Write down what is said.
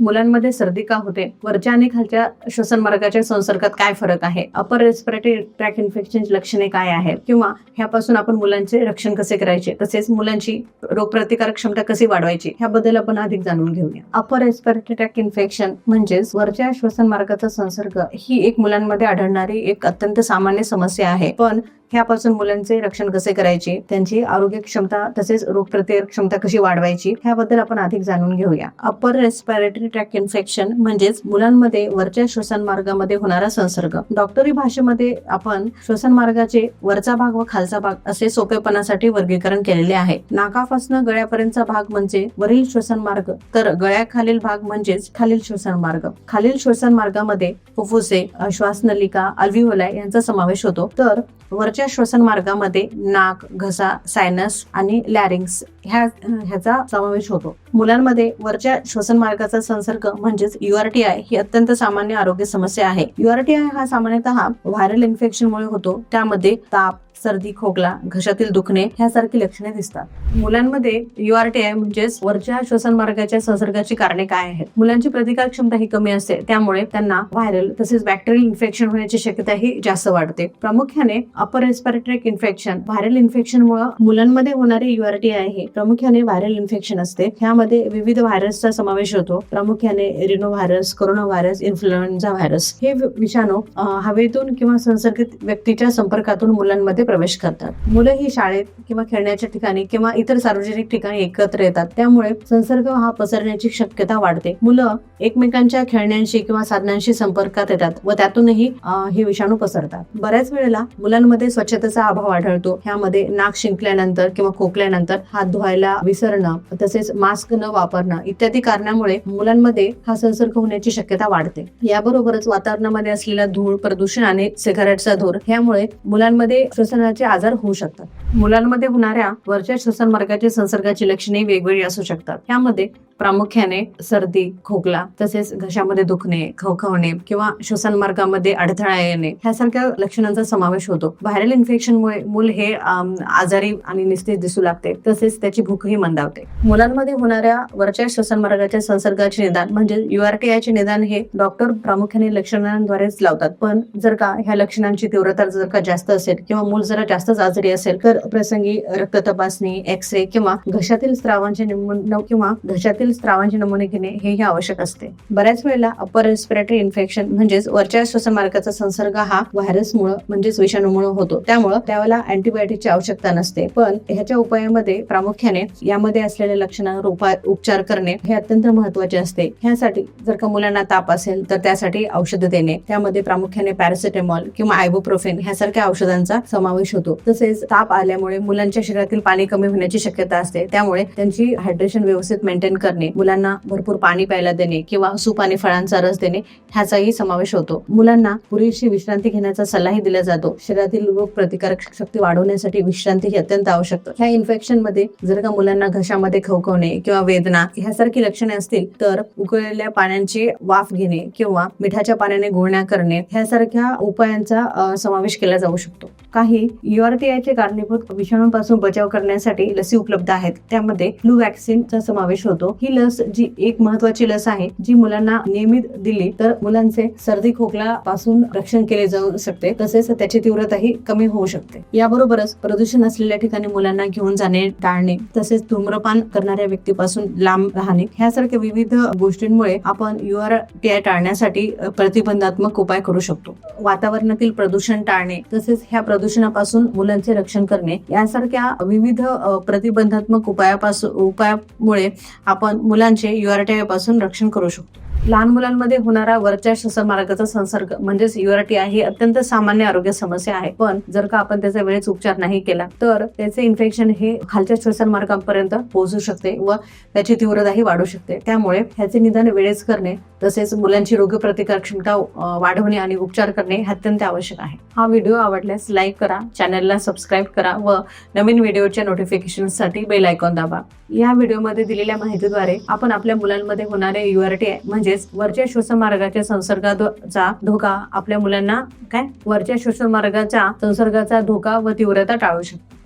मुलांमध्ये सर्दी का होते? वरच्या आणि खालच्या श्वसन मार्गाच्या संसर्गात काय फरक आहे? अपर रेस्पिरेटरी ट्रॅक इन्फेक्शनची लक्षणे काय आहेत? किंवा ह्यापासून आपण मुलांचे रक्षण कसे करायचे? तसेच मुलांची रोगप्रतिकारक क्षमता कशी वाढवायची? ह्याबद्दल आपण अधिक जाणून घेऊया. अपर रेस्पिरेटरी ट्रॅक इन्फेक्शन म्हणजेच वरच्या श्वसन मार्गाचा संसर्ग ही एक मुलांमध्ये आढळणारी एक अत्यंत सामान्य समस्या आहे. पण ह्यापासून मुलांचे रक्षण कसे करायचे? त्यांची आरोग्य क्षमता तसेच रोगप्रतिकारक क्षमता कशी वाढवायची? ह्याबद्दल आपण अधिक जाणून घेऊया. अपर रेस्पिरेटरी ट्रॅक इन्फेक्शन म्हणजेच मुलांमध्ये वरच्या श्वसन मार्गामध्ये होणारा संसर्ग. डॉक्टरी भाषेमध्ये आपण श्वसन मार्गाचे वरचा भाग व खालचा भाग असे सोपेपणासाठी वर्गीकरण केलेले आहे. नाकापासून गळ्यापर्यंतचा भाग म्हणजे वरील श्वसन मार्ग तर गळ्याखालील भाग म्हणजेच खालील श्वसन मार्ग खालील श्वसन मार्गामध्ये फुफ्फुसे श्वासनलिका अल्विओलाय यांचा समावेश होतो. तर वरच्या श्वसन मार्गामध्ये नाक घसा सायनस आणि लॅरिंग्स ह्या ह्याचा समावेश होतो. मुलांमध्ये वरच्या श्वसन मार्गाचा संसर्ग म्हणजेच युआरटीआय ही अत्यंत सामान्य आरोग्य समस्या आहे. युआरटीआय हा सामान्यतः व्हायरल इन्फेक्शनमुळे होतो. त्यामध्ये ताप सर्दी खोकला घशातील दुखणे ह्यासारखी लक्षणे दिसतात. मुलांमध्ये युआरटीआय म्हणजेच वरच्या श्वसन मार्गाच्या संसर्गाची कारणे काय आहेत? मुलांची प्रतिकार क्षमता ही कमी असते. त्यामुळे त्यांना व्हायरल तसेच बॅक्टेरियल इन्फेक्शन होण्याची शक्यता ही जास्त वाढते. प्रामुख्याने upper respiratory infection viral infection मुळे मुलांमध्ये होणारे युआरटीआय हे प्रामुख्याने व्हायरल इन्फेक्शन असते. ह्यामध्ये विविध व्हायरसचा समावेश होतो. प्रामुख्याने rhinovirus corona virus influenza virus हे विषाणू हवेतून किंवा संसर्गित व्यक्तीच्या संपर्कातून मुलांमध्ये प्रवेश करतात. मुलं ही शाळेत किंवा खेळण्याच्या ठिकाणी किंवा इतर सार्वजनिक ठिकाणी एकत्र येतात. त्यामुळे संसर्ग हा पसरण्याची शक्यता वाढते. मुलं एकमेकांच्या खेळण्यांशी किंवा साधनांशी संपर्कात येतात व त्यातूनही हे विषाणू पसरतात. बऱ्याच वेळेला मुलांमध्ये स्वच्छतेचा अभाव आढळतो. ह्यामध्ये नाक शिंकल्यानंतर किंवा खोकल्यानंतर हात धुवायला विसरणं तसेच मास्क न वापरणं इत्यादी कारणामुळे मुलांमध्ये हा संसर्ग होण्याची शक्यता वाढते. याबरोबरच वातावरणामध्ये असलेला धूळ प्रदूषण आणि सिगारेटचा धूर ह्यामुळे मुलांमध्ये श्वसनाचे आजार होऊ शकतात. मुलांमध्ये होणाऱ्या वरच्या श्वसन मार्गाच्या संसर्गाची लक्षणे वेगवेगळी असू शकतात. यामध्ये प्रामुख्याने सर्दी खोकला तसेच घशामध्ये दुखणे खवखवणे किंवा श्वसन मार्गामध्ये अडथळा येणे ह्यासारख्या लक्षणांचा समावेश होतो. व्हायरल इन्फेक्शनमुळे मूल हे आजारी आणि निस्तेज दिसू लागते. तसेच त्याची भूकही मंदावते. मुलांमध्ये होणाऱ्या वरच्या श्वसन मार्गाच्या संसर्गाचे निदान म्हणजे युआरटीआयचे निदान हे डॉक्टर प्रामुख्याने लक्षणांद्वारेच लावतात. पण जर का ह्या लक्षणांची तीव्रता जर का जास्त असेल किंवा मूल जरा जास्तच आजारी असेल तर प्रसंगी रक्त तपासणी एक्स रे किंवा घशातील स्त्रावांचे नमूने किंवा घशातील स्त्रावांचे नमुने घेणे हेही आवश्यक असते. बऱ्याच वेळेला अपर रेस्पिरेटरी इन्फेक्शन म्हणजेच वरच्या श्वसमार्गाचा संसर्ग हा व्हायरसमुळे म्हणजेच विषाणूमुळे होतो. त्यामुळं त्यावेळेला अँटीबायोटिकची आवश्यकता नसते. पण ह्याच्या उपायामध्ये प्रामुख्याने यामध्ये असलेल्या लक्षणांवर उपाय उपचार करणे हे अत्यंत महत्त्वाचे असते. ह्यासाठी जर का मुलांना ताप असेल तर त्यासाठी औषध देणे. त्यामध्ये प्रामुख्याने पॅरासिटेमॉल किंवा आयबोप्रोफेन ह्यासारख्या औषधांचा समावेश होतो. तसेच ताप आल्यामुळे मुलांच्या शरीरातील पाणी कमी होण्याची शक्यता असते. त्यामुळे त्यांची हायड्रेशन व्यवस्थित मेंटेन करणे मुलांना भरपूर पाणी प्यायला देणे किंवा सूप आणि फळांचा रस देणे ह्याचाही समावेश होतो. मुलांना पुरेशी विश्रांती घेण्याचा सल्लाही दिला जातो. शरीरातील रोग प्रतिकारक शक्ती वाढवण्यासाठी विश्रांती ही अत्यंत आवश्यक. ह्या इन्फेक्शनमध्ये जर का मुलांना घशामध्ये खवखवणे किंवा वेदना ह्यासारखी लक्षणे असतील तर उकळलेल्या पाण्याची वाफ घेणे किंवा मिठाच्या पाण्याने गुळण्या करणे ह्यासारख्या उपायांचा समावेश केला जाऊ शकतो. काही युआरटीआयचे कारणीभूत विषाणूंपासून बचाव करण्यासाठी लसी उपलब्ध आहेत. त्यामध्ये फ्लू व्हॅक्सिनचा समावेश होतो. ही लस जी एक महत्वाची लस आहे जी मुलांना नियमित दिली तर मुलांचे सर्दी खोकला पासून रक्षण केले जाऊ शकते तसेच त्याची तीव्रताही कमी होऊ शकते. याबरोबरच प्रदूषण असलेल्या ठिकाणी मुलांना घेऊन जाणे टाळणे तसेच धूम्रपान करणाऱ्या व्यक्तीपासून लांब राहणे ह्यासारख्या विविध गोष्टींमुळे आपण युआरटीआय टाळण्यासाठी प्रतिबंधात्मक उपाय करू शकतो. वातावरणातील प्रदूषण टाळणे तसेच ह्या प्रदूषणापासून मुलांचे रक्षण करणे यासारख्या विविध प्रतिबंधात्मक उपायापासून उपायामुळे आपण मुलांचे युआरटीआयपासून रक्षण करू शकतो. लहान मुलांमध्ये होणारा वरच्या श्वसन मार्गाचा संसर्ग म्हणजेच युआरटीआय ही अत्यंत सामान्य आरोग्य समस्या आहे. पण जर का आपण त्याचा वेळेस उपचार नाही केला तर त्याचे इन्फेक्शन हे खालच्या श्वसन मार्गापर्यंत पोहोचू शकते व त्याची तीव्रताही वाढू शकते. त्यामुळे ह्याचे निदान वेळेस करणे तसेच मुलांची रोगप्रतिकार क्षमता वाढवणे आणि उपचार करणे हे अत्यंत आवश्यक आहे. हा व्हिडिओ आवडल्यास लाईक करा चॅनलला सबस्क्राईब करा व नवीन व्हिडिओच्या नोटिफिकेशनसाठी बेल आयकॉन दाबा. या व्हिडिओमध्ये दिलेल्या माहितीद्वारे आपण आपल्या मुलांमध्ये होणारे युआरटी म्हणजेच वरच्या श्वसनमार्गाच्या संसर्गाचा धोका आपल्या मुलांना काय? वरच्या श्वसनमार्गाच्या संसर्गाचा धोका व तीव्रता टाळू शकतो.